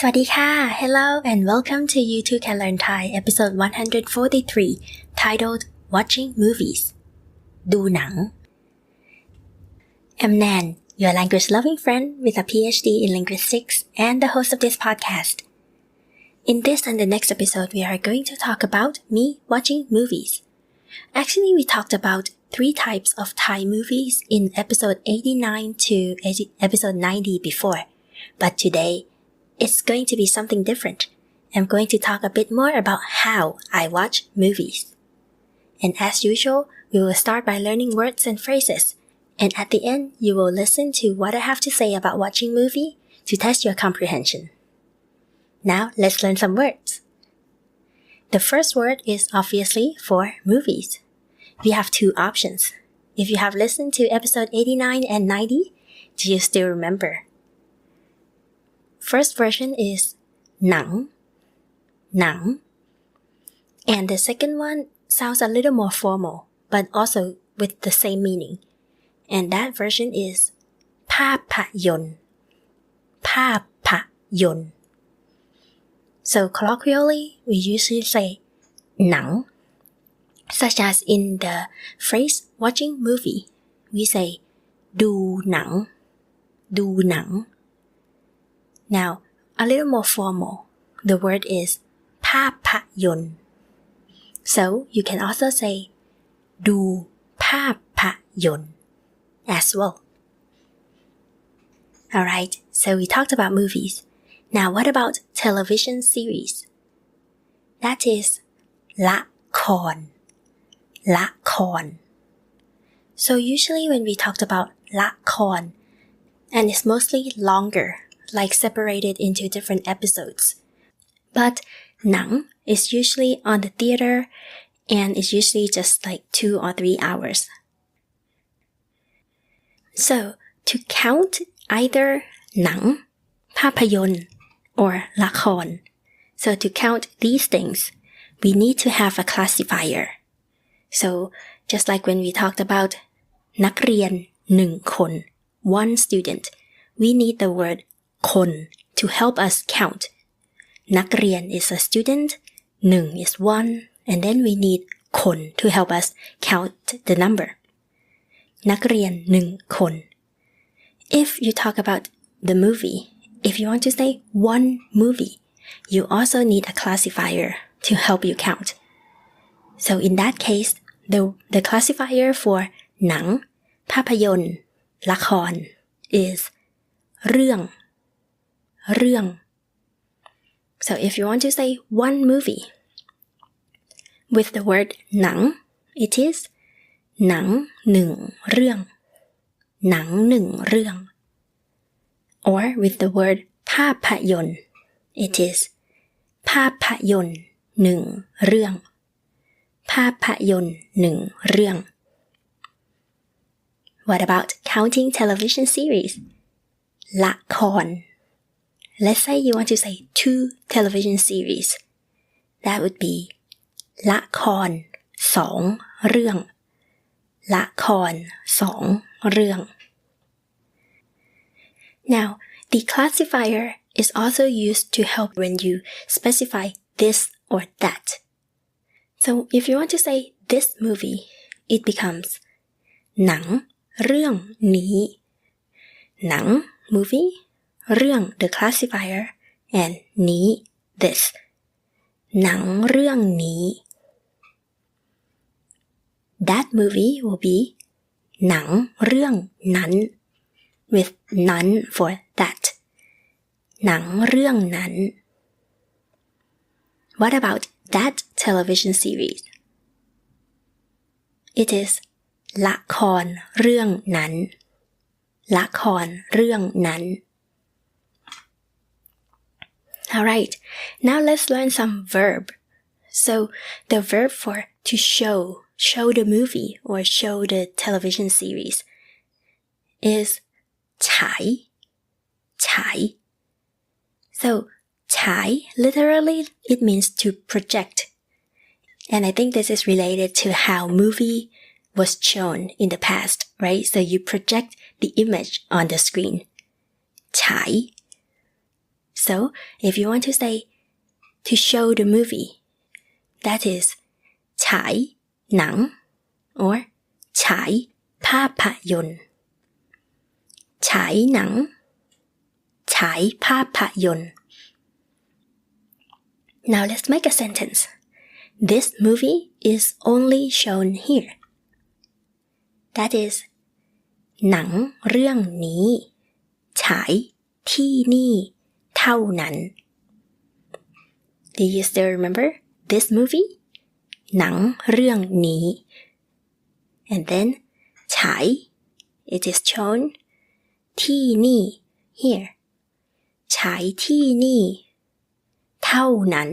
สวัสดีค่ะ Hello and welcome to You Too Can Learn Thai episode 143 titled Watching Movies ดูหนัง I'm Nan, your language loving friend with a PhD in linguistics and the host of this podcast. In this and the next episode, we are going to talk about me watching movies. Actually, we talked about three types of Thai movies in episode 89 to episode 90 before, but today it's going to be something different. I'm going to talk a bit more about how I watch movies. And as usual, we will start by learning words and phrases. And at the end, you will listen to what I have to say about watching movie to test your comprehension. Now let's learn some words. The first word is obviously for movies. We have two options. If you have listened to episode 89 and 90, do you still remember? First version is หนัง หนัง and the second one sounds a little more formal but also with the same meaning and that version is ภาพยนตร์ภาพยนตร์ so colloquially we usually say หนัง such as in the phrase watching movie we say ดูหนัง ดูหนัง now, a little more formal. The word is ภาพยนตร์ So you can also say ดูภาพยนตร์ as well. Alright, so we talked about movies. Now what about television series? That is ละคร ละคร So usually when we talked about ละคร and it's mostly longer like separated into different episodes. But Nang is usually on the theater and it's usually just like two or three hours. So to count either Nang, Papayon, or Lakon. So to count these things, we need to have a classifier. So just like when we talked about นักเรียนหนึ่งคน one student, we need the word คน to help us count นักเรียน is a student หนึ่ง is one and then we need คน to help us count the number นักเรียนหนึ่งคน if you talk about the movie if you want to say one movie you also need a classifier to help you count so in that case the the classifier for หนังภาพยนตร์ละคร is เรื่อง เรื่อง so if you want to say one movie with the word หนัง it is หนังหนึ่งเรื่องหนังหนึ่งเรื่อง or with the word ภาพยนตร์ it is ภาพยนตร์หนึ่งเรื่องภาพยนตร์หนึ่งเรื่อง What about counting television series ละคร Let's say you want to say two television series. That would be ละครสองเรื่องละครสองเรื่อง Now, the classifier is also used to help when you specify this or that. So if you want to say this movie, it becomes หนังเรื่องนี้หนัง movie เรื่อง the classifier and นี้ this หนังเรื่องนี้ that movie will be หนังเรื่องนั้น with none for that หนังเรื่องนั้น What about that television series It is ละครเรื่องนั้นละครเรื่องนั้น all right, now let's learn some verb. So the verb for to show, show the movie or show the television series is 才,才. So 才 literally it means to project. And I think this is related to how movie was shown in the past, right? So you project the image on the screen. 才 so if you want to say to show the movie that is ฉายหนัง or ฉายภาพยนตร์ฉายหนัง ฉายภาพยนตร์ Now let's make a sentence. This movie is only shown here. That is หนังเรื่องนี้ ฉายที่นี่ เท่านั้น Do you still remember this movie? หนังเรื่องนี้ and then ฉาย it is shown ที่นี่ here ฉายที่นี่ เท่านั้น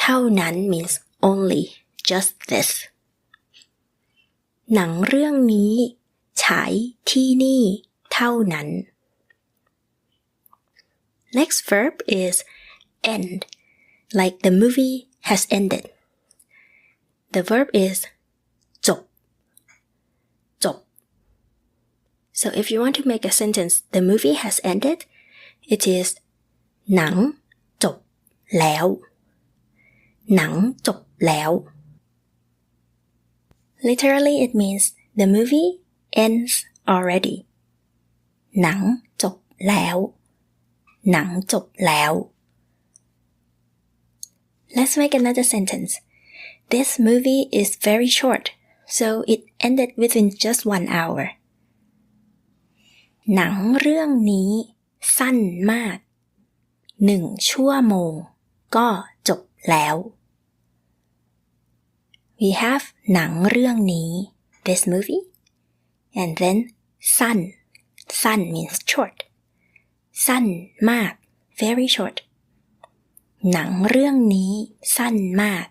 เท่านั้น means only just this หนังเรื่องนี้ ฉายที่นี่ เท่านั้น Next verb is end, like the movie has ended. The verb is จบ จบ So if you want to make a sentence, the movie has ended, it is หนังจบแล้ว หนังจบแล้ว Literally it means the movie ends already หนังจบแล้ว หนังจบแล้ว Let's make another sentence. This movie is very short, so it ended within just one hour. หนังเรื่องนี้สั้นมากหนึ่งชั่วโมง ก็จบแล้ว We have หนังเรื่องนี้ this movie and then สั้นสั้น means short สั้นมาก very short หนังเรื่องนี้สั้นมาก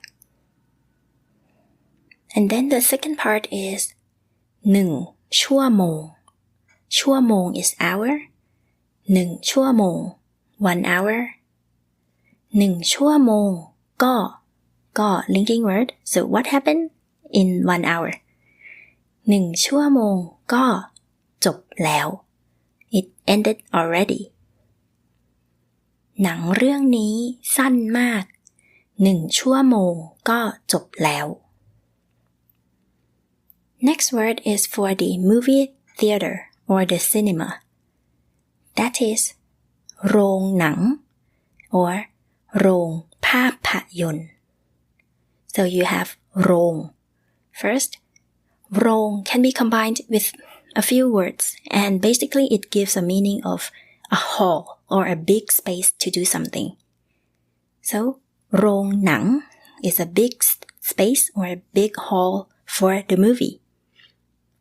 and then the second part is หนึ่งชั่วโมง ชั่วโมง is hour หนึ่งชั่วโมง one hour หนึ่งชั่วโมง ก็ ก็ linking word so what happened in one hour หนึ่งชั่วโมง ก็ จบแล้ว it ended already หนังเรื่องนี้สั้นมาก หนึ่งชั่วโมงก็จบแล้ว Next word is for the movie theater or the cinema. That is โรงหนัง or โรงภาพยนตร์ So you have โรง First, โรง can be combined with a few words and basically it gives a meaning of a hall or a big space to do something. So, rong nang is a big space or a big hall for the movie.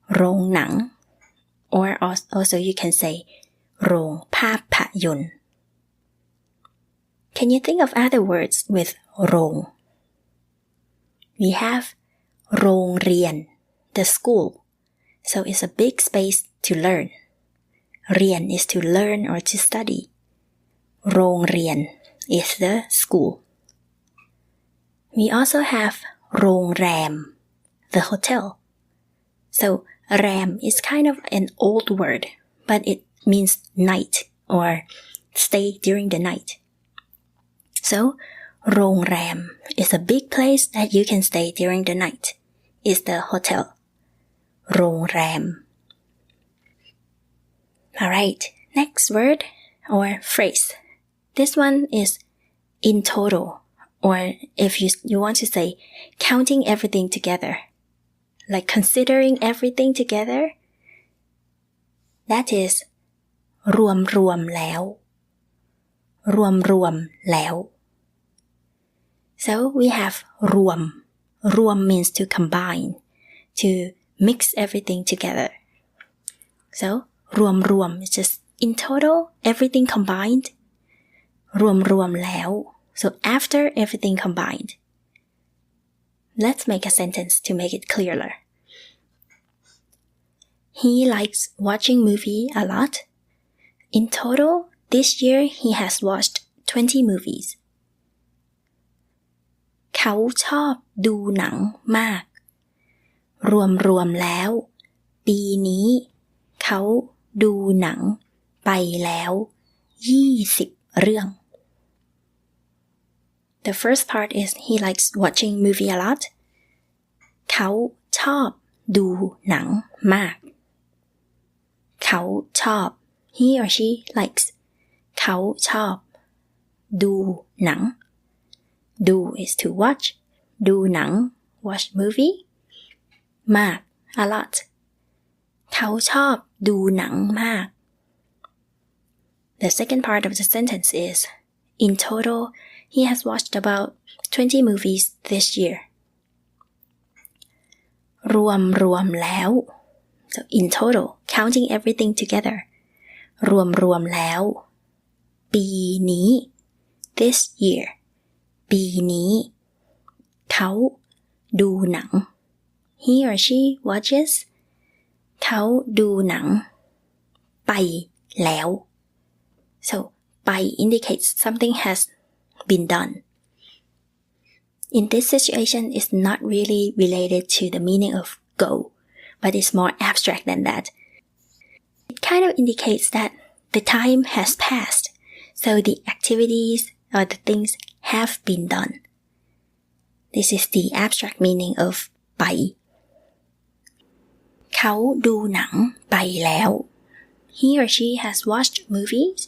Rong nang, or also you can say rong papayun. Can you think of other words with rong? We have rong rian, the school. So it's a big space to learn. Rian is to learn or to study. โรงเรียน is the school We also have โรงแรม the hotel so ram is kind of an old word, but it means night or stay during the night. So, โรงแรม is a big place that you can stay during the night. Is the hotel. โรงแรม Alright, next word or phrase. This one is in total, or if you, you want to say counting everything together like considering everything together that is รวมรวมแล้ว รวมรวมแล้ว so we have รวม รวม means to combine to mix everything together so รวมรวม is just in total everything combined รวมรวมแล้ว so after everything combined Let's make a sentence to make it clearer. He likes watching movie a lot. In total, this year he has watched 20 movies. เขาชอบดูหนังมาก รวมรวมแล้ว ปีนี้ เขาดูหนังไปแล้ว 20 เรื่อง The first part is he likes watching movie a lot เขาชอบดูหนังมาก เขาชอบ he or she likes เขาชอบ ดูหนัง do is to watch ดูหนัง watch movie มาก a lot เขาชอบดูหนังมาก The second part of the sentence is In total, he has watched about 20 movies this year. รวมรวมแล้ว so in total counting everything together รวมรวมแล้ว ปีนี้ this year ปีนี้ เขาดูหนัง he or she watches เขาดูหนัง ไปแล้ว so ไป indicates something has been done in this situation is not really related to the meaning of go but it's more abstract than that it kind of indicates that the time has passed so the activities or the things have been done this is the abstract meaning of ไป เขาดูหนังไปแล้ว he or she has watched movies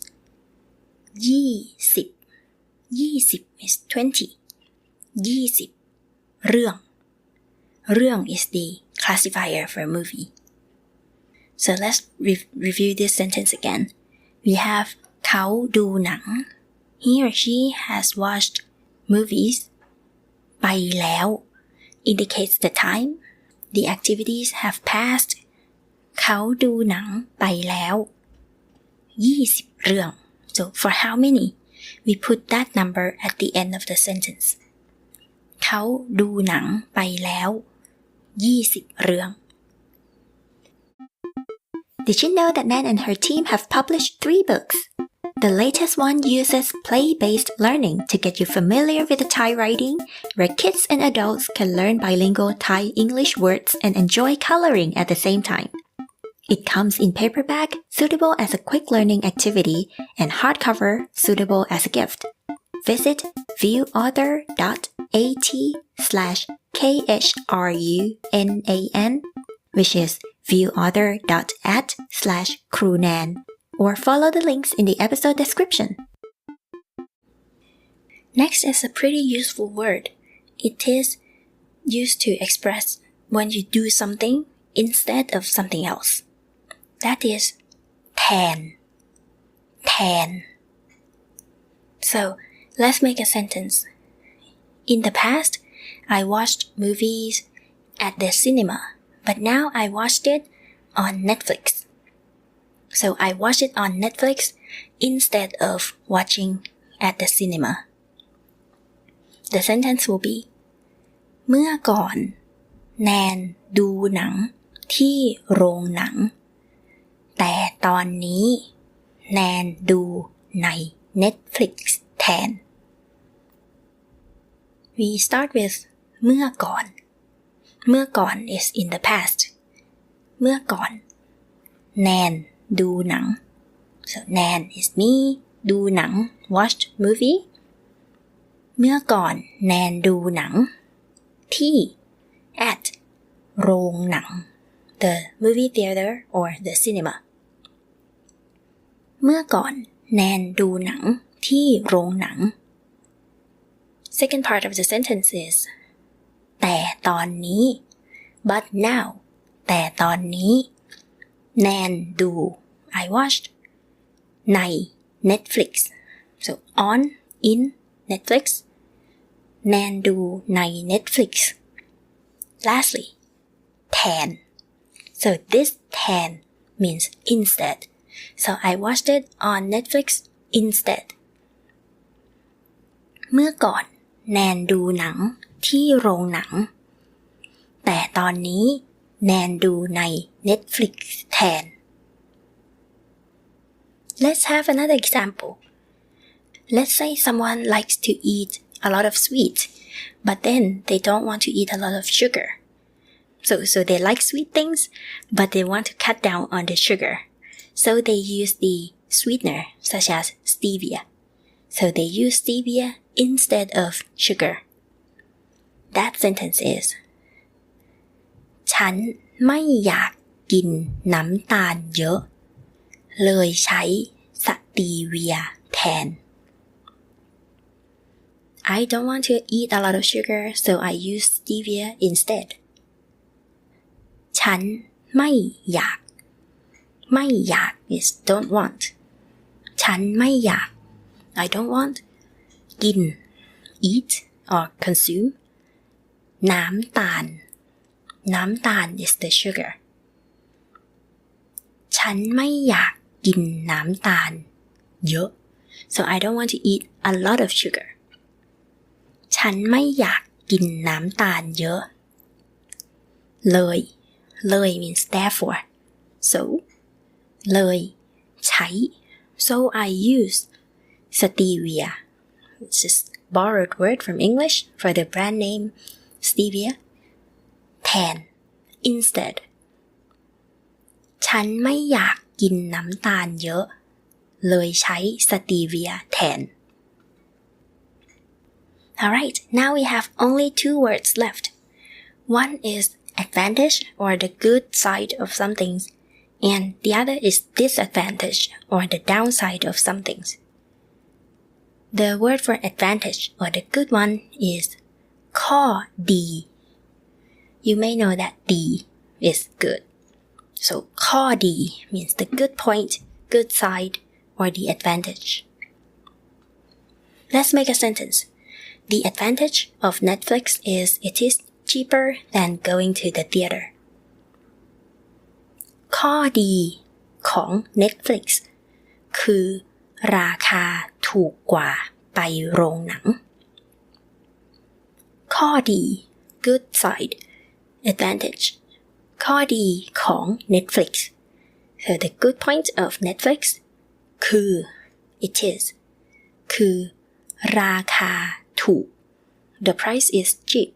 ยี่สิบ ยี่สิบ is twenty ยี่สิบเรื่อง เรื่อง is the classifier for a movie so let's re- review this sentence again we have เขาดูหนัง he or she has watched movies ไปแล้ว indicates the time the activities have passed เขาดูหนังไปแล้ว 20 เรื่อง so for how many we put that number at the end of the sentence เขาดูหนังไปแล้ว 20 เรื่อง Did you know that Nan and her team have published three books? The latest one uses play based learning to get you familiar with the Thai writing, where kids and adults can learn bilingual Thai English words and enjoy coloring at the same time. It comes in paperback, suitable as a quick learning activity, and hardcover, suitable as a gift. Visit viewauthor.at slash khrunan, which is viewauthor.at slash crewnan or follow the links in the episode description. Next is a pretty useful word. It is used to express when you do something instead of something else That is แทน แทน So let's make a sentence. In the past, I watched movies at the cinema, but now I watched it on Netflix. So I watched it on Netflix instead of watching at the cinema. The sentence will be เมื่อก่อน แนนดูหนัง ที่โรงหนัง แต่ตอนนี้ แนนดูใน Netflix แทน We start with เมื่อก่อน เมื่อก่อน is in the past เมื่อก่อน แนนดูหนัง so แนน is me ดูหนัง watched movie เมื่อก่อนแนนดูหนัง ที่ at โรงหนัง the movie theater or the cinema เมื่อก่อนแนนดูหนังที่โรงหนัง Second part of the sentence is แต่ตอนนี้ but now แต่ตอนนี้ แนนดู I watched ใน Netflix so on in Netflix แนนดูใน Netflix lastly แทน so this แทน means instead so I watched it on Netflix instead เมื่อก่อน แนนดูหนังที่โรงหนัง แต่ตอนนี้ แนนดูใน Netflix แทน Let's have another example. Let's say someone likes to eat a lot of sweets, but then they don't want to eat a lot of sugar. So, so they like sweet things, but they want to cut down on the sugar. So they use the sweetener, such as stevia. so they use stevia instead of sugar that sentence is ฉันไม่อยากกินน้ำตาลเยอะ เลยใช้สตีเวียแทน I don't want to eat a lot of sugar so I use stevia instead ฉันไม่อยาก ไม่อยาก is don't want ฉันไม่อยาก I don't want กิน eat or consume น้ำตาล น้ำตาล is the sugar ฉันไม่อยากกินน้ำตาลเยอะ so I don't want to eat a lot of sugar ฉันไม่อยากกินน้ำตาลเยอะ เลย เลย means therefore so เลย ใช้ so I use stevia which is borrowed word from English for the brand name stevia แทน instead ฉันไม่อยากกินน้ำตาลเยอะ เลยใช้สตีเวียแทน Alright, now we have only two words left. One is advantage or the good side of some things, and the other is disadvantage or the downside of some things. The word for advantage or the good one is ข้อดี You may know that ดี is good. So ข้อดี means the good point, good side, or the advantage. Let's make a sentence. The advantage of Netflix is it is cheaper than going to the theater. ข้อดีของ Netflix คือราคาถูกกว่าไปโรงหนัง ข้อดี good side advantage ข้อดีของ Netflix so the good point of Netflix คือ it is คือ ราคาถูก the price is cheap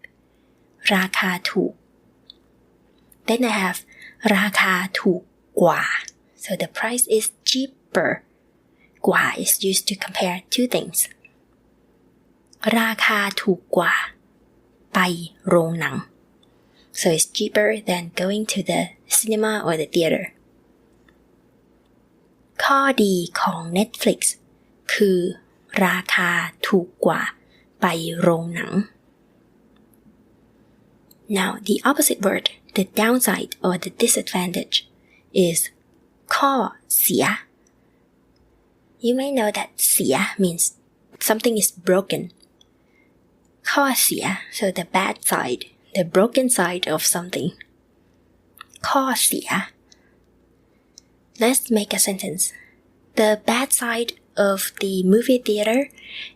ราคาถูก then I have ราคาถูกกว่า so the price is cheaper กว่า is used to compare two things ราคาถูกกว่า ไปโรงหนัง so it's cheaper than going to the cinema or the theater ข้อดีของ Netflix คือราคาถูกกว่าไปโรงหนัง Now the opposite word the downside or the disadvantage is ko xia. You may know that xia means something is broken. Ko xia, so the bad side, the broken side of something. Ko xia. Let's make a sentence. The bad side of the movie theater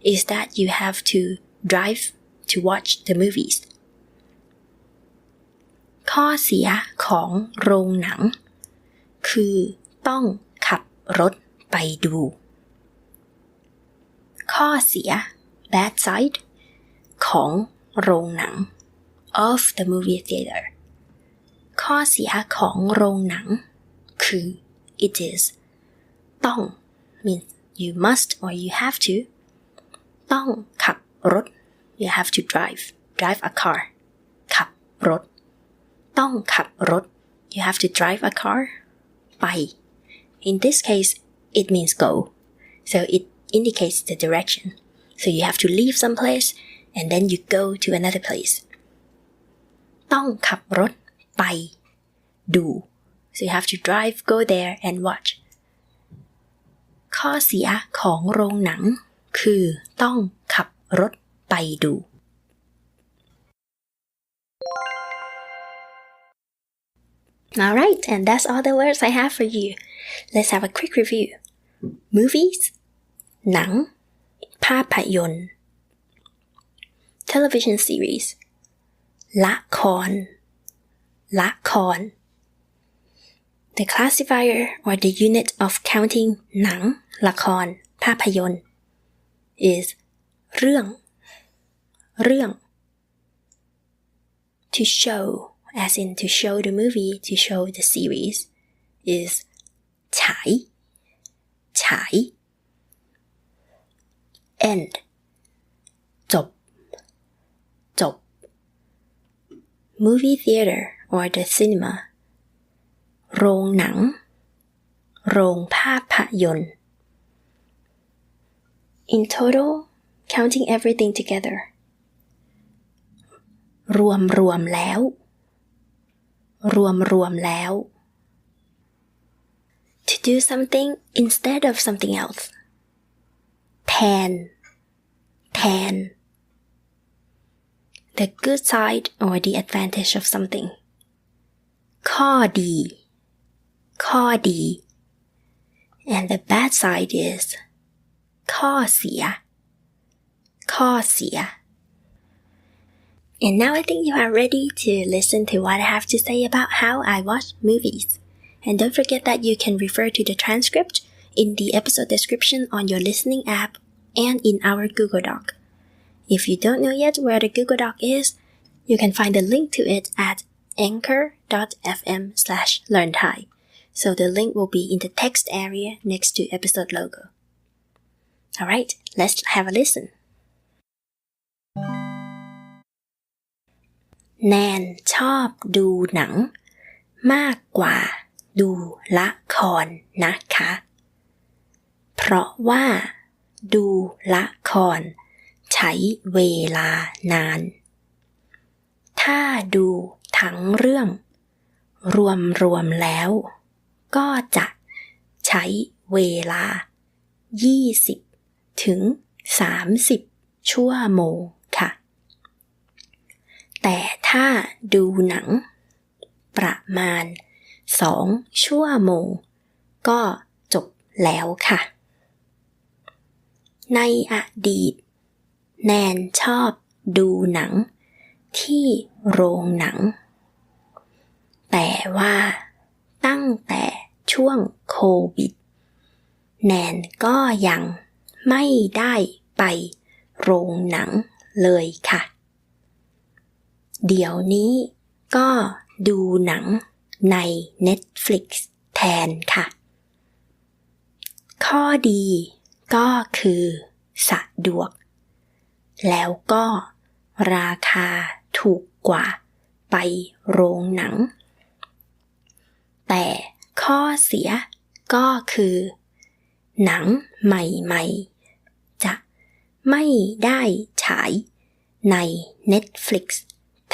is that you have to drive to watch the movies. ข้อเสียของโรงหนัง คือต้องขับรถไปดู ข้อเสีย bad side ของโรงหนัง of the movie theater ข้อเสียของโรงหนัง คือ it is ต้อง means you must or you have to ต้องขับรถ you have to drive drive a car ขับรถ ต้องขับรถ you have to drive a car ไป in this case it means go so it indicates the direction so you have to leave some place and then you go to another place ต้องขับรถไปดู so you have to drive go there and watch ข้อเสียของโรงหนัง คือต้องขับรถไปดู Alright, and that's all the words I have for you. Let's have a quick review. Movies หนัง ภาพยนตร์ television series ละคร ละคร The classifier or the unit of counting หนัง ละคร ภาพยนตร์ is เรื่อง เรื่อง to show as in to show the movie to show the series is ฉาย ฉาย end จบ จบ movie theater or the cinema โรงหนัง โรงภาพยนตร์ in total counting everything together รวมรวมแล้ว รวมรวมแล้ว to do something instead of something else แทน แทน the good side or the advantage of something ข้อดี ข้อดี and the bad side is ข้อเสีย ข้อเสีย and now I think you are ready to listen to what I have to say about how I watch movies and don't forget that you can refer to the transcript in the episode description on your listening app and in our Google Doc if you don't know yet where the Google Doc is you can find the link to it at anchor.fm slash learn Thai so the link will be in the text area next to episode logo. Alright, let's have a listen. แนนชอบดูหนัง มากกว่าดูละครนะคะ เพราะว่า ดูละคร ใช้เวลานาน ถ้าดูทั้งเรื่อง รวมรวมแล้ว ก็จะใช้เวลา 20 ถึง 30 ชั่วโมง แต่ถ้าดูหนัง ประมาณ 2 ชั่วโมง ก็จบแล้วค่ะ ในอดีต แนนชอบดูหนัง ที่โรงหนัง แต่ว่าตั้งแต่ช่วงโควิด แนนก็ยังไม่ได้ไปโรงหนังเลยค่ะ เดี๋ยวนี้ก็ดูหนังใน Netflix แทนค่ะ ข้อดีก็คือสะดวก แล้วก็ราคาถูกกว่าไปโรงหนัง แต่ข้อเสียก็คือ หนังใหม่ๆ จะไม่ได้ฉายใน Netflix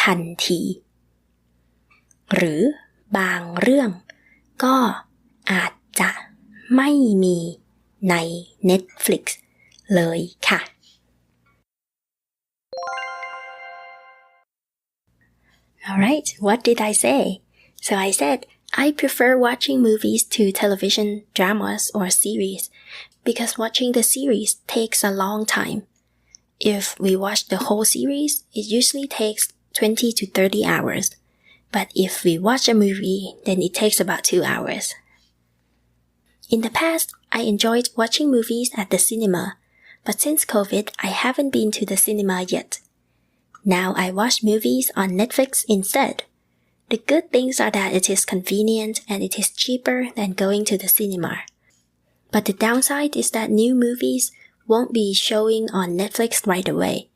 ทันที หรือบางเรื่องก็อาจจะไม่มีใน Netflix เลยค่ะ Alright, what did I say? So I said I prefer watching movies to television dramas or series because watching the series takes a long time. If we watch the whole series, it usually takes 20 to 30 hours. But if we watch a movie, then it takes about 2 hours. In the past, I enjoyed watching movies at the cinema, but since COVID, I haven't been to the cinema yet. Now I watch movies on Netflix instead. The good things are that it is convenient and it is cheaper than going to the cinema. But the downside is that new movies won't be showing on Netflix right away,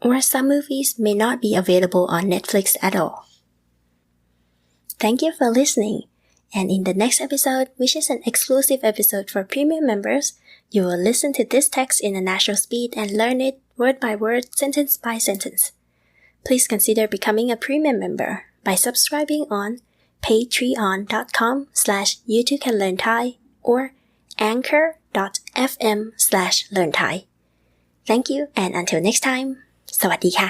or some movies may not be available on Netflix at all. Thank you for listening. And in the next episode, which is an exclusive episode for premium members, you will listen to this text in a natural speed and learn it word by word, sentence by sentence. Please consider becoming a premium member by subscribing on patreon.com slash youtube can learn Thai or anchor.fm slash learn Thai. Thank you and until next time, สวัสดีค่ะ